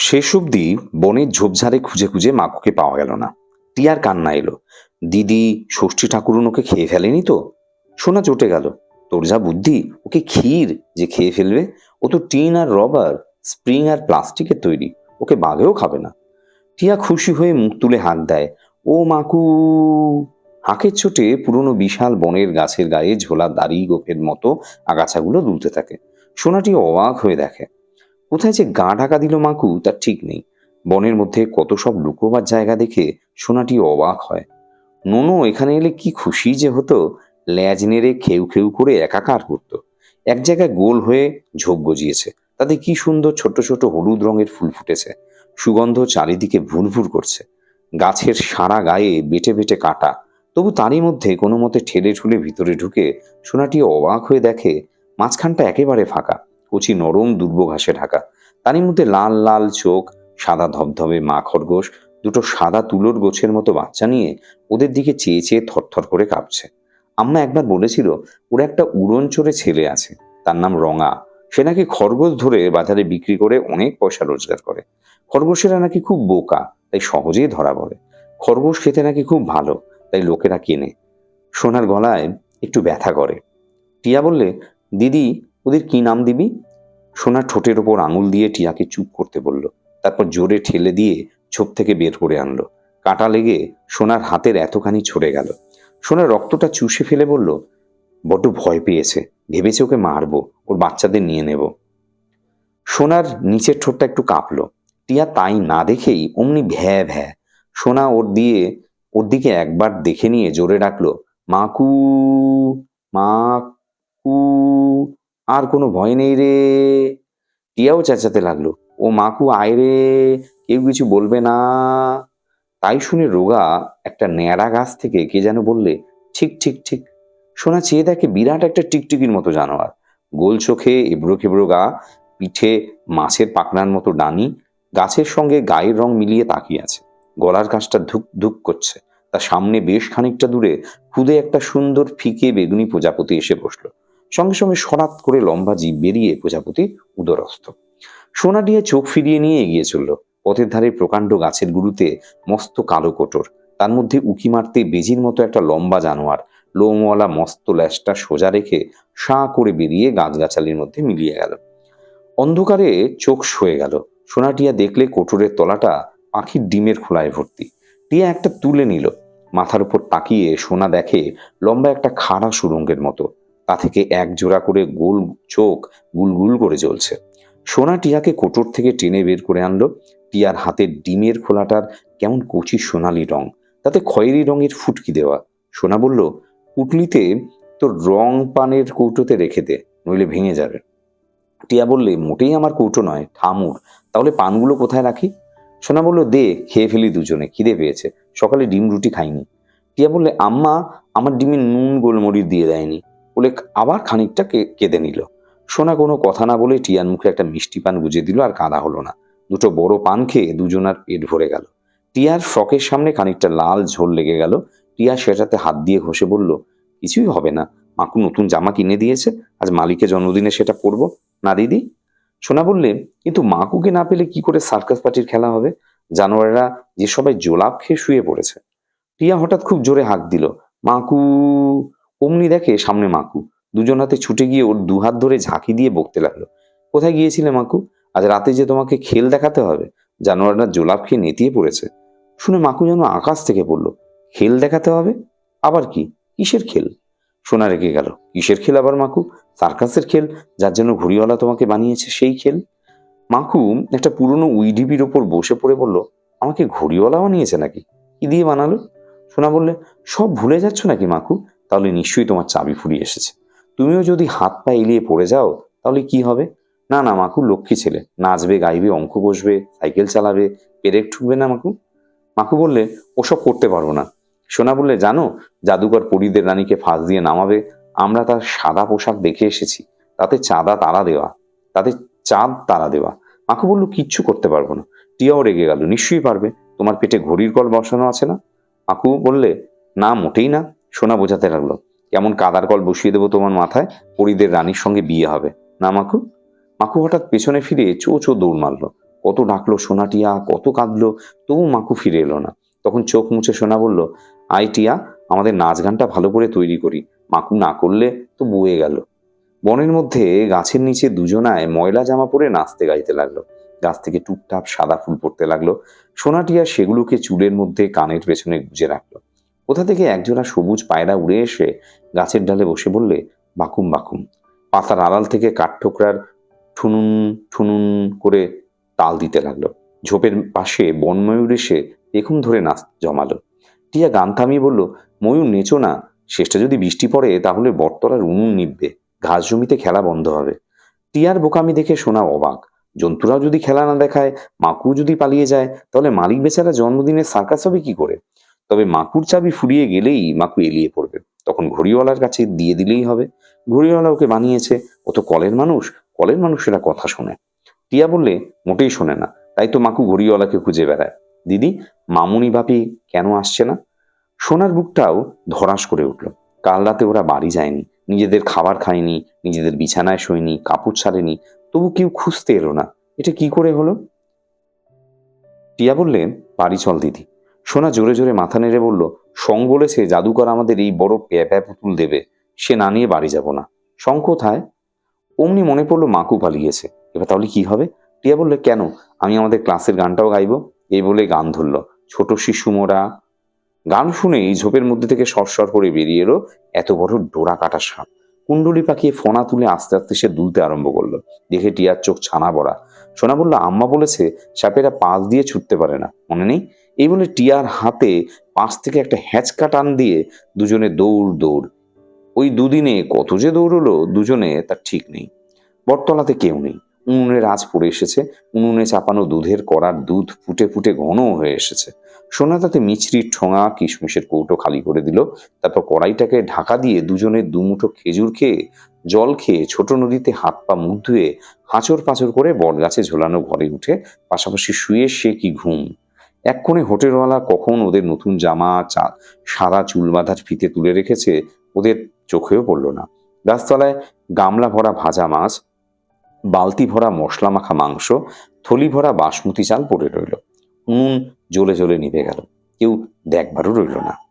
শেষ অবধি বনের ঝোপঝাড়ে খুঁজে খুঁজে মাকুকে পাওয়া গেল না। টিয়ার কান্না এলো। দিদি, ষষ্ঠী ঠাকুরুন ওকে খেয়ে ফেলেনি তো? সোনা চটে গেল। তোর যা বুদ্ধি, ওকে ক্ষীর যে খেয়ে ফেলবে, ও তো টিন আর রবার, স্প্রিং আর প্লাস্টিকের তৈরি, ওকে বাঘেও খাবে না। টিয়া খুশি হয়ে মুখ তুলে হাঁক দেয়, ও মাকু! হাঁকের চোটে পুরনো বিশাল বনের গাছের গায়ে ঝোলা দাড়ি গোফের মতো আগাছাগুলো দুলতে থাকে। সোনাটি অবাক হয়ে দেখে। কোথায় যে গা ঢাকা দিল মাকু, তার ঠিক নেই। বনের মধ্যে কত সব লুকোবার জায়গা দেখে সোনাটি অবাক হয়। নোনো, এখানে এলে কি খুশি যে হতো, ল্যাজ নেড়ে খেউ খেউ করে একাকার করতো। এক জায়গায় গোল হয়ে ঝোপ গজিয়েছে। তাতে কি সুন্দর ছোট ছোট হলুদ রঙের ফুল ফুটেছে। সুগন্ধ চারিদিকে ভুরভুর করছে। গাছের সারা গায়ে বেটে বেটে কাটা। তবু তারই মধ্যে কোনো মতে ঠেলে ঠুলে ভিতরে ঢুকে সোনাটি অবাক হয়ে দেখে মাঝখানটা একেবারে ফাঁকা। কচি নরম দুর্ব ঘাসে ঢাকা। তারই মধ্যে লাল লাল চোখ, সাদা ধবধবে মা খরগোশ, দুটো সাদা তুলোর গোছের মতো বাচ্চা নিয়ে ওদের দিকে চেয়ে চেয়ে থরথর করে কাঁপছে। আম্মা একবার বলেছিল, ওর একটা উড়ন চড়ে ছেলে আছে, তার নাম রঙা। সে নাকি খরগোশ ধরে বাজারে বিক্রি করে অনেক পয়সা রোজগার করে। খরগোশেরা নাকি খুব বোকা, তাই সহজেই ধরা পড়ে। খরগোশ খেতে নাকি খুব ভালো, তাই লোকেরা কেনে। সোনার গলায় একটু ব্যথা করে। টিয়া বললে, দিদি ওদের কি নাম দিবি? সোনা ঠোঁটের ওপর আঙুল দিয়ে টিয়াকে চুপ করতে বলল। তারপর জোরে ঠেলে দিয়ে ছোপ থেকে বের করে আনলো। কাটা লেগে সোনার হাতের এতখানি ছড়ে গেল। সোনার রক্তটা চুষে ফেলে বলল, বড্ড ভয় পেয়েছে। ভেবেছে ওকে মারবো। ওর বাচ্চাদের নিয়ে নেব। সোনার নিচের ঠোঁটটা একটু কাঁপলো। টিয়া তাই না দেখেই অমনি ভ্যা ভ্যা। সোনা ওর দিয়ে ওর দিকে একবার দেখে নিয়ে জোরে ডাকলো মাকু মাকু আর কোনো ভয় নেই রে। টিয়াও চেঁচাতে লাগল। ও মাকু আয় রে, কেউ কিছু বলবে না। তাই শুনে রোগা একটা ন্যাড়া গাছ থেকে কে যেন বললে ঠিক ঠিক ঠিক শোনা চেয়ে দেখে বিরাট একটা টিকটিকির মতো জানোয়ার। গোল চোখে এবড়ো খেবড়ো গা, পিঠে মাছের পাকনার মতো ডানি, গাছের সঙ্গে গায়ের রং মিলিয়ে তাকিয়ে আছে। গলার কাছটা ধুক ধুক করছে। তার সামনে বেশ খানিকটা দূরে খুদে একটা সুন্দর ফিকে বেগুনি প্রজাপতি এসে বসল। সঙ্গে সঙ্গে সরাত করে লম্বা জীব বেরিয়ে প্রজাপতি উদরস্থ। সোনা দিয়ে চোখ ফিরিয়ে নিয়ে এগিয়ে চলল। পথের ধারে প্রকাণ্ড গাছের গুরুতে মস্ত কালো কোটর। তার মধ্যে উকি মারতে বেজির মতো একটা লম্বা জানোয়ার লোমওয়ালা মস্ত ল্যাসটা সোজা রেখে সাঁ করে বেরিয়ে গাছগাছালির মধ্যে মিলিয়ে গেল। অন্ধকারে চোখ সয়ে গেল। সোনাটিয়া দেখলে কোটরের তলাটা পাখির ডিমের খোলায় ভর্তি। টিয়া একটা তুলে নিল। মাথার উপর তাকিয়ে সোনা দেখে লম্বা একটা খাড়া সুরঙ্গের মতো। তা থেকে এক জোড়া করে গোল চোখ গুলগুল করে জ্বলছে। সোনা টিয়াকে কোটর থেকে টেনে বের করে আনলো। টিয়ার হাতের ডিমের খোলাটার কেমন কচি সোনালি রং, তাতে খয়েরি রঙের ফুটকি দেওয়া। সোনা বলল, পুটলিতে তোর রং পানের কৌটোতে রেখে দে, নইলে ভেঙে যাবে। টিয়া বললে, মোটেই আমার কৌটো নয় ঠামুর তাহলে পানগুলো কোথায় রাখি? সোনা বলল, দে, খেয়ে ফেলি দুজনে, খিদে পেয়েছে, সকালে ডিম রুটি খাইনি। টিয়া বললে, আম্মা, আমার ডিমে নুন, গোলমরিচ দিয়ে দেয়নি। বলে আবার খানিকটা কেঁদে নিল। সোনা কোনো কথা না বলে টিয়ার মুখে একটা মিষ্টি পান গুজে দিল আর কাঁদা হলো না। দুটো বড় পান খেয়ে দুজনার পেট ভরে গেল। টিয়ার ফ্রকের সামনে খানিকটা লাল ঝোল লেগে গেল। টিয়া সেটাতে হাত দিয়ে ঘষে বলল, কিছুই হবে না। মাকু নতুন জামা কিনে দিয়েছে। আজ মালিকের জন্মদিনে সেটা পরবো। না দিদি? সোনা বললে, কিন্তু মাকুকে না পেলে কি করে সার্কাস পার্টির খেলা হবে? জানোয়ারেরা যে সবাই জোলাপ খেয়ে শুয়ে পড়েছে। টিয়া হঠাৎ খুব জোরে হাঁক দিল, মাকু অমনি দেখে সামনে মাকু। দুজন হাতে ছুটে গিয়ে ওর দুহাত ধরে ঝাঁকি দিয়ে বকতে লাগল। কোথায় গিয়েছিলে মাকু? আজ রাতে যে তোমাকে খেল দেখাতে হবে জানোয়াররা জোলাপ খেয়ে নেতিয়ে পড়েছে। শুনে মাকু যেন আকাশ থেকে পড়ল। খেল দেখাতে হবে? আবার কি? কিসের খেল? সোনা রেখে গেল। কিসের খেল আবার মাকু? সার্কাসের খেল, যার জন্য ঘুড়িওয়ালা তোমাকে বানিয়েছে সেই খেল? মাকু একটা পুরনো উইডিপির ওপর বসে পড়ে বলল, আমাকে ঘুড়িওয়ালা বানিয়েছে নাকি? কি দিয়ে বানালো? সোনা বললে, সব ভুলে যাচ্ছ নাকি মাকু? তাহলে নিশ্চয়ই তোমার চাবি ফুরিয়ে এসেছে। তুমিও যদি হাত পা এলিয়ে পড়ে যাও, তাহলে কি হবে? না না, মাকু, লক্ষ্মী ছেলে। নাচবে, গাইবে, অঙ্ক বসবে, সাইকেল চালাবে, পেরেক ঠুকবে না, মাকু? মাকু বললে, ওসব করতে পারব না। সোনা বললে, জানো, জাদুকর পরীদের রানীকে ফাঁস দিয়ে নামাবে। আমরা তার সাদা পোশাক দেখে এসেছি। তাতে চাঁদা তারা দেওয়া। তাতে চাঁদ তারা দেওয়া। মাকু বলল, কিচ্ছু করতে পারব না। টিয়াও রেগে গেল। নিশ্চয়ই পারবে। তোমার পেটে ঘড়ির কল বসানো আছে না? মাকু বললে, না, মোটেই না। সোনা বোঝাতে লাগল। কেমন কাদার কল বসিয়ে দেবো তোমার মাথায়? পরীদের রানীর সঙ্গে বিয়ে হবে। না, মাকু? মাকু হঠাৎ পেছনে ফিরে চো চো দৌড় মারলো। কত ডাকলো সোনা টিয়া, কত কাঁদলো, তবু মাকু ফিরে এলো না। তখন চোখ মুছে সোনা বলল আই টিয়া, আমাদের নাচ গানটা ভালো করে তৈরি করি। মাকু না করলে তো বয়ে গেল। বনের মধ্যে গাছের নিচে দুজনায় ময়লা জামা পরে নাচতে গাইতে লাগল। গাছ থেকে টুকটাপ সাদা ফুল পড়তে লাগল। সোনাটিয়া সেগুলোকে চুলের মধ্যে কানের পেছনে গুজে রাখল। কোথা থেকে একজোড়া সবুজ পায়রা উড়ে এসে গাছের ডালে বসে বললে, বাকুম বাকুম। পাতার আড়াল থেকে কাঠঠোকরার ঠুনুন ঠুনুন করে তাল দিতে লাগল। ঝোপের পাশে বনময়ূর এসে পেখম ধরে নাচ জমালো। টিয়া গান থামিয়ে বলল, ময়ূর, নেচো না। শেষটা যদি বৃষ্টি পড়ে, তাহলে বটতলার উনুন নিববে ঘাস জমিতে খেলা বন্ধ হবে। টিয়ার বোকামি দেখে শোনা অবাক। জন্তুরাও যদি খেলা না দেখায় মাকু যদি পালিয়ে যায়, তাহলে মালিক বেচারা জন্মদিনের সার্কাস হবে কি করে? তবে মাকুর চাবি ফুরিয়ে গেলেই মাকু এলিয়ে পড়বে। তখন ঘড়িওয়ালার কাছে দিয়ে দিলেই হবে। ঘড়িওয়ালা ওকে বানিয়েছে, ও তো কলের মানুষ, কলের মানুষেরা কথা শোনে। টিয়া বললে, মোটেই শোনে না, তাই তো মাকু ঘড়িওয়ালাকে খুঁজে বেড়ায়। দিদি, মামুনি বাপি কেন আসছে না? সোনার বুকটাও ধরাস করে উঠল। কাল রাতে ওরা বাড়ি যায়নি, নিজেদের খাবার খায়নি, নিজেদের বিছানায় শোয়নি, কাপড় ছাড়েনি, তবু কেউ খুঁজতে এলো না। এটা কি করে হলো? টিয়া বললে, বাড়ি চল দিদি। সোনা জোরে জোরে মাথা নেড়ে বলল, সং বলেছে, জাদুকর আমাদের এই বড় প্যা প্যা পুতুল দেবে। সে না নিয়ে বাড়ি যাব না। সং কোথায়? অমনি মনে পড়ল মাকু পালিয়েছে। এবার তাহলে কি হবে? টিয়া বললে, কেন? আমি আমাদের ক্লাসের গানটাও গাইবো। এই বলে গান ধরলো। ছোট শিশু মোরা গান শুনে এই ঝোপের মধ্যে থেকে সরসর করে বেরিয়ে এলো এত বড় ডোরা কাটা সাপ। কুণ্ডলি পাকিয়ে ফোনা তুলে আস্তে আস্তে সে দুলতে আরম্ভ করল। দেখে টিয়ার চোখ ছানা বড়া সোনা বলল, আম্মা বলেছে, সাপেরা পাশ দিয়ে ছুটতে পারে না। মনে নেই? এই বলে টিয়ার হাতে পাশ থেকে একটা হ্যাচকা টান দিয়ে দুজনে দৌড় দৌড়। ওই দুদিনে কত যে দৌড়লো, দুজনে তার ঠিক নেই। বটতলাতে কেউ নেই। উনুনের আজ পড়ে এসেছে। উনুনে চাপানো দুধের কড়ার দুধ ফুটে ফুটে ঘন হয়ে এসেছে। সোনা তাতে মিছরির ঠোঙা, কিশমিশের কৌটো খালি করে দিল। তারপর কড়াইটাকে ঢাকা দিয়ে দুজনে দুমুঠো খেজুর খেয়ে, জল খেয়ে ছোট নদীতে হাত পা মুখ ধুয়ে হাঁচর পাঁচর করে বটগাছে ঝোলানো ঘরে উঠে পাশাপাশি শুয়ে সে কি ঘুম। এক কোণে হোটেলওয়ালা কখন ওদের নতুন জামা, চা, সাদা চুল বাঁধার ফিতে তুলে রেখেছে, ওদের চোখেও পড়ল না। গাছতলায় গামলা ভরা ভাজা মাছ, বালতি ভরা মশলা মাখা মাংস, থলি ভরা বাসমতি চাল পড়ে রইল। উনুন জ্বলে জ্বলে নিভে গেল। কেউ দেখবারও রইল না।